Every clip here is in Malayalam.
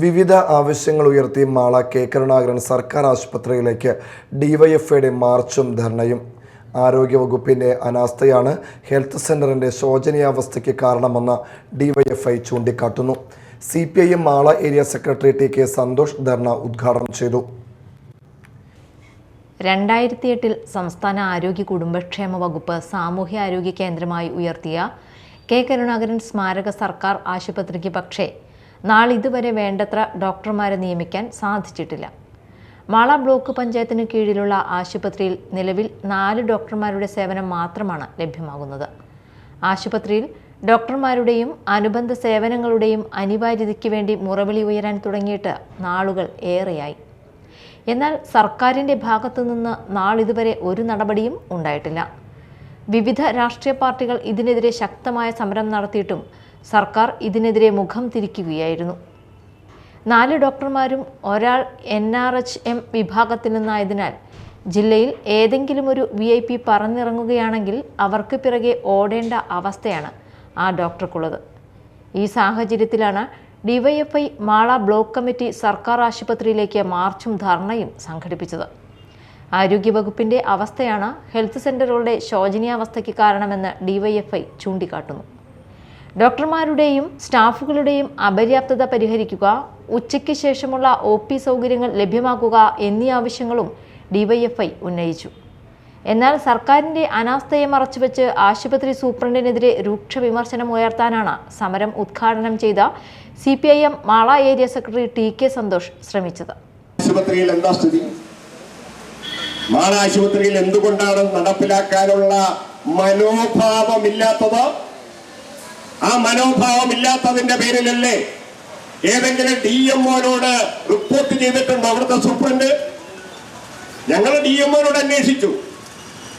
വിവിധ ആവശ്യങ്ങൾ ഉയർത്തി മാള കെ. കരുണാകരൻ സർക്കാർ ആശുപത്രിയിലേക്ക് ഡിവൈഎഫ്ഐയുടെ മാർച്ചും ധർണയും. ആരോഗ്യവകുപ്പിന്റെ അനാസ്ഥയാണ് ഹെൽത്ത് സെന്ററിന്റെ ശോചനീയാവസ്ഥയ്ക്ക് കാരണമെന്ന് ഡിവൈഎഫ്ഐ ചൂണ്ടിക്കാട്ടുന്നു. C P I M Mala area secretary T K Santhosh dharna ഉദ്ഘാടനം ചെയ്തു. രണ്ടായിരത്തി എട്ടിൽ സംസ്ഥാന ആരോഗ്യ കുടുംബക്ഷേമ വകുപ്പ് സാമൂഹ്യ ആരോഗ്യ കേന്ദ്രമായി ഉയർത്തിയ കെ. കരുണാകരൻ സ്മാരക സർക്കാർ ആശുപത്രിക്ക് പക്ഷേ നാളിതുവരെ വേണ്ടത്ര ഡോക്ടർമാരെ നിയമിക്കാൻ സാധിച്ചിട്ടില്ല. മാള ബ്ലോക്ക് പഞ്ചായത്തിന് കീഴിലുള്ള ആശുപത്രിയിൽ നിലവിൽ നാല് ഡോക്ടർമാരുടെ സേവനം മാത്രമാണ് ലഭ്യമാകുന്നത്. ആശുപത്രിയിൽ ഡോക്ടർമാരുടെയും അനുബന്ധ സേവനങ്ങളുടെയും അനിവാര്യതയ്ക്ക് വേണ്ടി മുറവിളി ഉയരാൻ തുടങ്ങിയിട്ട് നാളുകൾ ഏറെയായി. എന്നാൽ സർക്കാരിന്റെ ഭാഗത്തുനിന്ന് നാളിതുവരെ ഒരു നടപടിയും ഉണ്ടായിട്ടില്ല. വിവിധ രാഷ്ട്രീയ പാർട്ടികൾ ഇതിനെതിരെ ശക്തമായ സമരം നടത്തിയിട്ടും സർക്കാർ ഇതിനെതിരെ മുഖം തിരിക്കുകയായിരുന്നു. നാല് ഡോക്ടർമാരും ഒരാൾ എൻ ആർ എച്ച് എം വിഭാഗത്തിൽ നിന്നായതിനാൽ ജില്ലയിൽ ഏതെങ്കിലും ഒരു വി ഐ പി പറന്നിറങ്ങുകയാണെങ്കിൽ അവർക്ക് പിറകെ ഓടേണ്ട അവസ്ഥയാണ് ആ ഡോക്ടർക്കുള്ളത്. ഈ സാഹചര്യത്തിലാണ് ഡിവൈഎഫ്ഐ മാള ബ്ലോക്ക് കമ്മിറ്റി സർക്കാർ ആശുപത്രിയിലേക്ക് മാർച്ചും ധർണയും സംഘടിപ്പിച്ചത്. ആരോഗ്യവകുപ്പിന്റെ അവസ്ഥയാണ് ഹെൽത്ത് സെന്ററുകളുടെ ശോചനീയാവസ്ഥയ്ക്ക് കാരണമെന്ന് ഡിവൈഎഫ്ഐ ചൂണ്ടിക്കാട്ടുന്നു. ഡോക്ടർമാരുടെയും സ്റ്റാഫുകളുടെയും അപര്യാപ്തത പരിഹരിക്കുക ഉച്ചയ്ക്ക് ശേഷമുള്ള ഒ പി സൗകര്യങ്ങൾ ലഭ്യമാക്കുക എന്നീ ആവശ്യങ്ങളും ഡിവൈഎഫ്ഐ ഉന്നയിച്ചു. എന്നാൽ സർക്കാരിന്റെ അനാസ്ഥയെ മറച്ചുവെച്ച് ആശുപത്രി സൂപ്രണ്ടിനെതിരെ രൂക്ഷ വിമർശനം ഉയർത്താനാണ് സമരം ഉദ്ഘാടനം ചെയ്ത C P I M Mala area secretary T K Santhosh ശ്രമിച്ചത്. ആശുപത്രിയിൽ എന്താ സ്ഥിതി? മാള ആശുപത്രിയിൽ എന്തുകൊണ്ടാണ് നടപ്പിലാക്കാനുള്ള മനോഭാവമില്ലാത്തത്? ആ മനോഭാവം ഇല്ലാത്തതിന്റെ പേരിലല്ലേ ഏതെങ്കിലും ഡി എംഒനോട് റിപ്പോർട്ട് ചെയ്തിട്ടുണ്ടോ അവിടുത്തെ സൂപ്രണ്ട്? ഞങ്ങൾ ഡി എംഒനോട് അന്വേഷിച്ചു.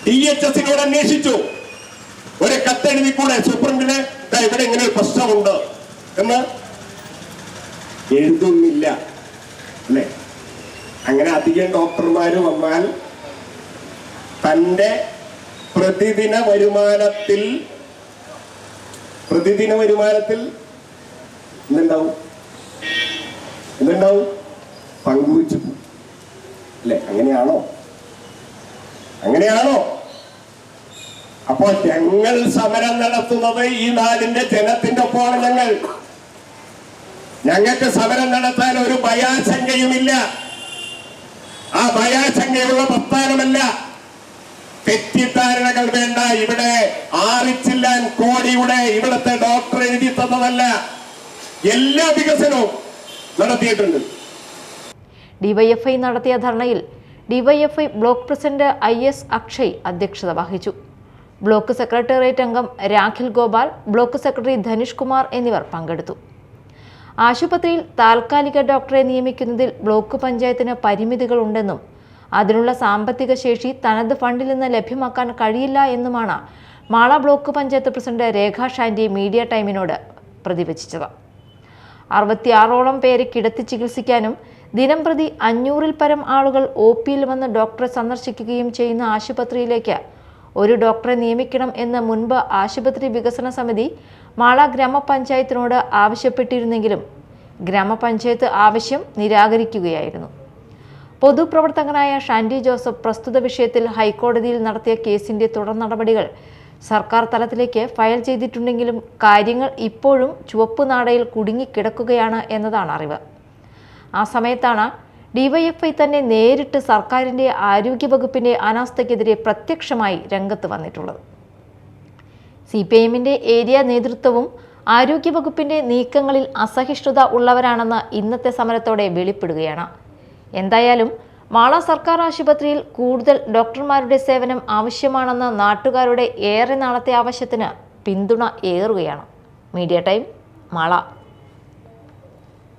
ഡി എച്ച് എസിനോട് അന്വേഷിച്ചു. ഒരു കത്തെഴുതി കൂടെ സൂപ്രണ്ടിന് ഇവിടെ ഇങ്ങനെ ഒരു പ്രശ്നമുണ്ട് എന്ന്. എഴുതുന്നില്ല. അല്ലേ? അങ്ങനെ അധികം ഡോക്ടർമാർ വന്നാൽ തന്റെ പ്രതിദിന വരുമാനത്തിൽ പ്രതിദിന വരുമാനത്തിൽ എന്തുണ്ടാവും? എന്തുണ്ടാവും? പങ്കുവച്ചു അല്ലെ? അങ്ങനെയാണോ? അങ്ങനെയാണോ? അപ്പോൾ ഞങ്ങൾ സമരം നടത്തുന്നത് ഈ നാടിന്റെ ജനത്തിന്റെ ഒപ്പമാണ് ഞങ്ങൾ. ഞങ്ങൾക്ക് സമരം നടത്താൻ ഒരു ഭയാശങ്കയുമില്ല. ആ ഭയാശങ്കയുള്ള പ്രസ്ഥാനമല്ല. തെറ്റിദ്ധാരണകൾ വേണ്ട. ഇവിടെ ആറിച്ചില്ലാൻ കോടിയുടെ ഇവിടുത്തെ ഡോക്ടർ എഴുതി തന്നതല്ല. എല്ലാ വികസനവും നടത്തിയിട്ടുണ്ട്. ഡിവൈഎഫ്ഐ നടത്തിയ ധർണയിൽ DYFI block president I S Akshay അധ്യക്ഷത വഹിച്ചു. ബ്ലോക്ക് സെക്രട്ടേറിയറ്റ് അംഗം രാഖിൽ ഗോപാൽ ബ്ലോക്ക് സെക്രട്ടറി ധനുഷ് കുമാർ എന്നിവർ പങ്കെടുത്തു. ആശുപത്രിയിൽ താൽക്കാലിക ഡോക്ടറെ നിയമിക്കുന്നതിൽ ബ്ലോക്ക് പഞ്ചായത്തിന് പരിമിതികളുണ്ടെന്നും അതിനുള്ള സാമ്പത്തിക ശേഷി തനത് ഫണ്ടിൽ നിന്ന് ലഭ്യമാക്കാൻ കഴിയില്ല എന്നുമാണ് Mala block panchayat president Rekha Shandy media ടൈമിനോട് പ്രതിവചിച്ചത്. അറുപത്തിയാറോളം പേരെ കിടത്തി ചികിത്സിക്കാനും ദിനം പ്രതി അഞ്ഞൂറിൽ പരം ആളുകൾ ഒ പിയിൽ വന്ന് ഡോക്ടറെ സന്ദർശിക്കുകയും ചെയ്യുന്ന ആശുപത്രിയിലേക്ക് ഒരു ഡോക്ടറെ നിയമിക്കണം എന്ന് മുൻപ് ആശുപത്രി വികസന സമിതി മാള ഗ്രാമപഞ്ചായത്തിനോട് ആവശ്യപ്പെട്ടിരുന്നെങ്കിലും ഗ്രാമപഞ്ചായത്ത് ആവശ്യം നിരാകരിക്കുകയായിരുന്നു. പൊതുപ്രവർത്തകനായ ഷാൻഡി ജോസഫ് പ്രസ്തുത വിഷയത്തിൽ ഹൈക്കോടതിയിൽ നടത്തിയ കേസിന്റെ തുടർ നടപടികൾ. സർക്കാർ തലത്തിലേക്ക് ഫയൽ ചെയ്തിട്ടുണ്ടെങ്കിലും കാര്യങ്ങൾ ഇപ്പോഴും ചുവപ്പ് നാടയിൽ കുടുങ്ങിക്കിടക്കുകയാണ് എന്നതാണ് അറിവ്. ആ സമയത്താണ് ഡിവൈഎഫ്ഐ തന്നെ നേരിട്ട് സർക്കാരിന്റെ ആരോഗ്യവകുപ്പിന്റെ അനാസ്ഥയ്ക്കെതിരെ പ്രത്യക്ഷമായി രംഗത്ത് വന്നിട്ടുള്ളത്. സി പി എമ്മിന്റെ ഏരിയ നേതൃത്വവും ആരോഗ്യവകുപ്പിന്റെ നീക്കങ്ങളിൽ അസഹിഷ്ണുത ഉള്ളവരാണെന്ന് ഇന്നത്തെ സമരത്തോടെ വെളിപ്പെടുകയാണ്. എന്തായാലും മാള സർക്കാർ ആശുപത്രിയിൽ കൂടുതൽ ഡോക്ടർമാരുടെ സേവനം ആവശ്യമാണെന്ന നാട്ടുകാരുടെ ഏറെ നാളത്തെ ആവശ്യത്തിന് പിന്തുണ ഏറുകയാണ്. Media time Mala.